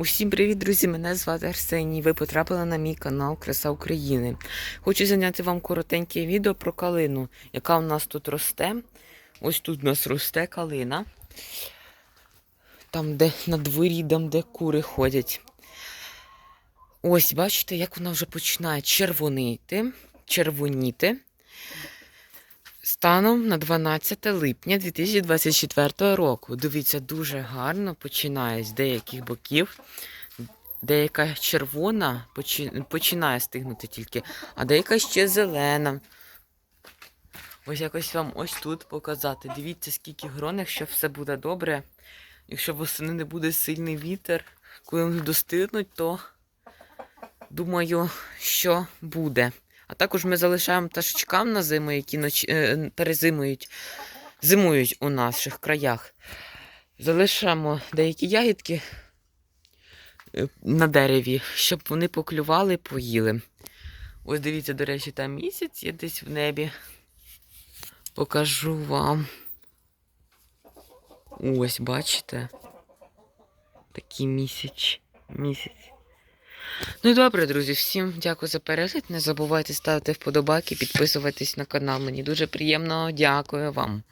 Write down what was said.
Усім привіт, друзі! Мене звати Арсеній. Ви потрапили на мій канал Краса України. Хочу зайняти вам коротеньке відео про калину, яка у нас тут росте. Ось тут у нас росте калина. Там, де на дворі, там, де кури ходять. Ось, бачите, як вона вже починає червонити, червоніти. Станом на 12 липня 2024 року. Дивіться, дуже гарно починає з деяких боків. Деяка червона починає стигнути тільки, а деяка ще зелена. Ось якось вам ось тут показати. Дивіться, скільки грон, якщо все буде добре. Якщо восени не буде сильний вітер, коли вони достигнуть, то думаю, що буде. А також ми залишаємо пташечкам на зиму, які ноч... е, перезимують, зимують у наших краях. Залишаємо деякі ягідки е, на дереві, щоб вони поклювали поїли. Ось дивіться, до речі, там місяць є десь в небі. Покажу вам. Ось, бачите? Такий місяць. Місяць. Ну і добре, друзі, всім дякую за перегляд. Не забувайте ставити вподобайки, підписуватись на канал. Мені дуже приємно. Дякую вам.